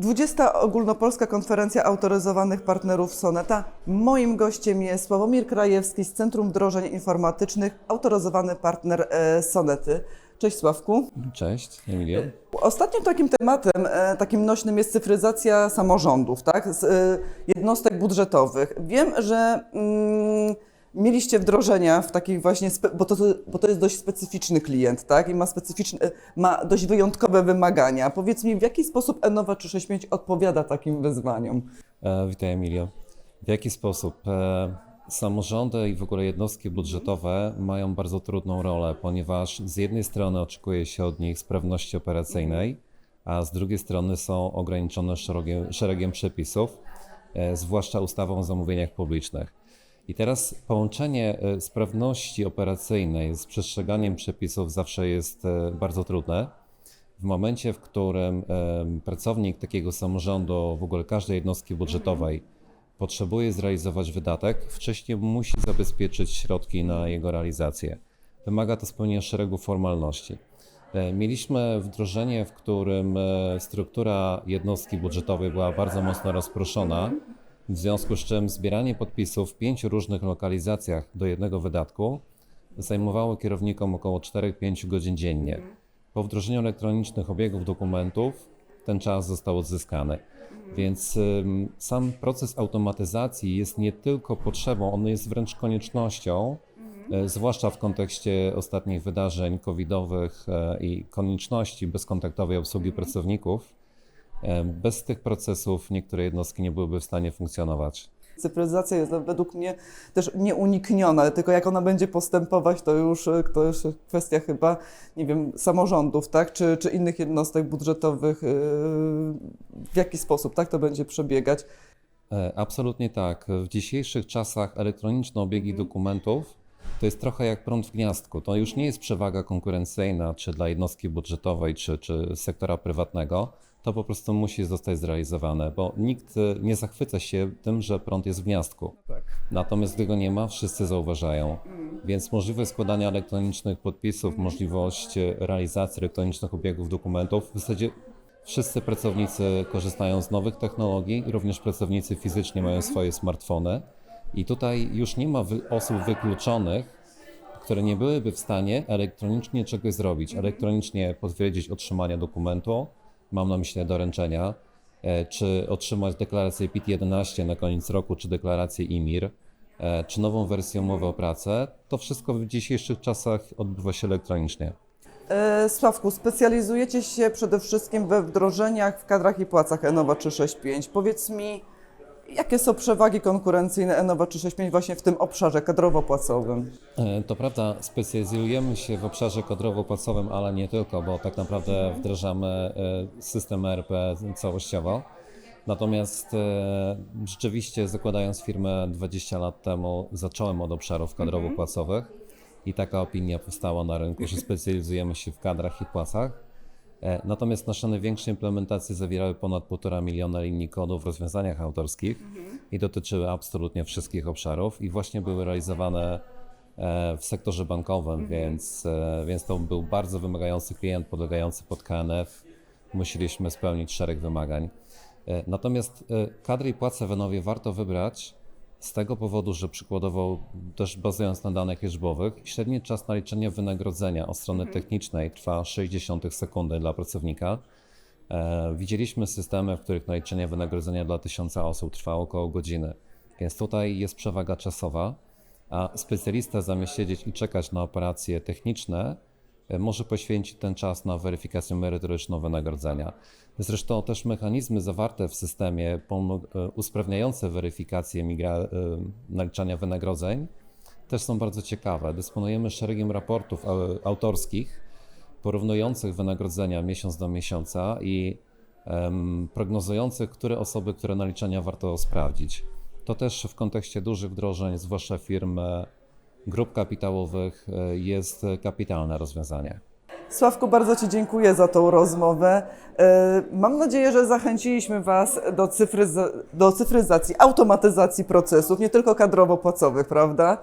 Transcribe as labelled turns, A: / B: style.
A: 20. Ogólnopolska Konferencja Autoryzowanych Partnerów Soneta. Moim gościem jest Sławomir Krajewski z Centrum Wdrożeń Informatycznych, autoryzowany partner e, Sonety. Cześć Sławku.
B: Cześć, Emilio.
A: Ostatnim takim tematem, e, takim nośnym jest cyfryzacja samorządów, tak? Z, e, jednostek budżetowych. Wiem, że mm, mieliście wdrożenia w takich właśnie, bo, to, bo to jest dość specyficzny klient, tak? I ma specyficzne, ma dość wyjątkowe wymagania. Powiedz mi, w jaki sposób Enowa 365 odpowiada takim wyzwaniom?
B: E, witaj, Emilio. W jaki sposób? E, samorządy i w ogóle jednostki budżetowe mają bardzo trudną rolę, ponieważ z jednej strony oczekuje się od nich sprawności operacyjnej, a z drugiej strony są ograniczone szeregiem, szeregiem przepisów, e, zwłaszcza ustawą o zamówieniach publicznych. I teraz połączenie e, sprawności operacyjnej z przestrzeganiem przepisów zawsze jest e, bardzo trudne. W momencie, w którym pracownik takiego samorządu, w ogóle każdej jednostki budżetowej, potrzebuje zrealizować wydatek, wcześniej musi zabezpieczyć środki na jego realizację. Wymaga to spełnienia szeregu formalności. E, Mieliśmy wdrożenie, w którym struktura jednostki budżetowej była bardzo mocno rozproszona, w związku z czym zbieranie podpisów w pięciu różnych lokalizacjach do jednego wydatku zajmowało kierownikom około 4-5 godzin dziennie. Po wdrożeniu elektronicznych obiegów dokumentów ten czas został odzyskany. Więc ym, sam proces automatyzacji jest nie tylko potrzebą, on jest wręcz koniecznością, e, zwłaszcza w kontekście ostatnich wydarzeń covidowych e, i konieczności bezkontaktowej obsługi pracowników. E, Bez tych procesów niektóre jednostki nie byłyby w stanie funkcjonować.
A: Cyfryzacja jest według mnie też nieunikniona, tylko jak ona będzie postępować, to już, to już kwestia chyba, nie wiem, samorządów, tak, czy, czy innych jednostek budżetowych, yy, w jaki sposób, tak, to będzie przebiegać.
B: E, Absolutnie tak. W dzisiejszych czasach elektroniczne obiegi dokumentów to jest trochę jak prąd w gniazdku. To już nie jest przewaga konkurencyjna, czy dla jednostki budżetowej, czy, czy sektora prywatnego. To po prostu musi zostać zrealizowane, bo nikt e, nie zachwyca się tym, że prąd jest w gniazdku. Natomiast gdy go nie ma, wszyscy zauważają. Więc możliwość składania elektronicznych podpisów, możliwość e, realizacji elektronicznych obiegów dokumentów, w zasadzie Wszyscy pracownicy korzystają z nowych technologii, również pracownicy fizycznie mają swoje smartfony. I tutaj już nie ma wy- osób wykluczonych, które nie byłyby w stanie elektronicznie czegoś zrobić. Elektronicznie potwierdzić otrzymanie dokumentu, mam na myśli doręczenia, e, czy otrzymać deklarację PIT-11 na koniec roku, czy deklarację IMIR, e, czy nową wersję umowy o pracę. To wszystko w dzisiejszych czasach odbywa się elektronicznie.
A: E, Sławku, specjalizujecie się przede wszystkim we wdrożeniach w kadrach i płacach Enowa 365. Powiedz mi, jakie są przewagi konkurencyjne Enowa 365 właśnie w tym obszarze kadrowo-płacowym?
B: E, To prawda, specjalizujemy się w obszarze kadrowo-płacowym, ale nie tylko, bo tak naprawdę wdrażamy e, system ERP całościowo. Natomiast e, rzeczywiście zakładając firmę 20 lat temu, zacząłem od obszarów kadrowo-płacowych i taka opinia powstała na rynku, że specjalizujemy się w kadrach i płacach. E, Natomiast nasze największe implementacje zawierały ponad 1,5 miliona linii kodu w rozwiązaniach autorskich i dotyczyły absolutnie wszystkich obszarów i właśnie były realizowane e, w sektorze bankowym, więc, e, więc to był bardzo wymagający klient podlegający pod KNF. Musieliśmy spełnić szereg wymagań. Natomiast kadry i płace w Enowie warto wybrać z tego powodu, że przykładowo też bazując na danych liczbowych, średni czas naliczenia wynagrodzenia od strony technicznej trwa 60 sekundy dla pracownika. E, Widzieliśmy systemy, w których naliczenie wynagrodzenia dla tysiąca osób trwa około godziny, więc tutaj jest przewaga czasowa, a specjalista zamiast siedzieć i czekać na operacje techniczne, może poświęcić ten czas na weryfikację merytoryczną wynagrodzenia. Zresztą też mechanizmy zawarte w systemie e, usprawniające weryfikację e, naliczania wynagrodzeń też są bardzo ciekawe. Dysponujemy szeregiem raportów au- autorskich porównujących wynagrodzenia miesiąc do miesiąca i em, prognozujących, które osoby, które naliczenia warto sprawdzić. To też w kontekście dużych wdrożeń, zwłaszcza firm e, grup kapitałowych, e, jest kapitalne rozwiązanie.
A: Sławku, bardzo Ci dziękuję za tą rozmowę. E, Mam nadzieję, że zachęciliśmy Was do, cyfryza- do cyfryzacji, automatyzacji procesów, nie tylko kadrowo-płacowych, prawda?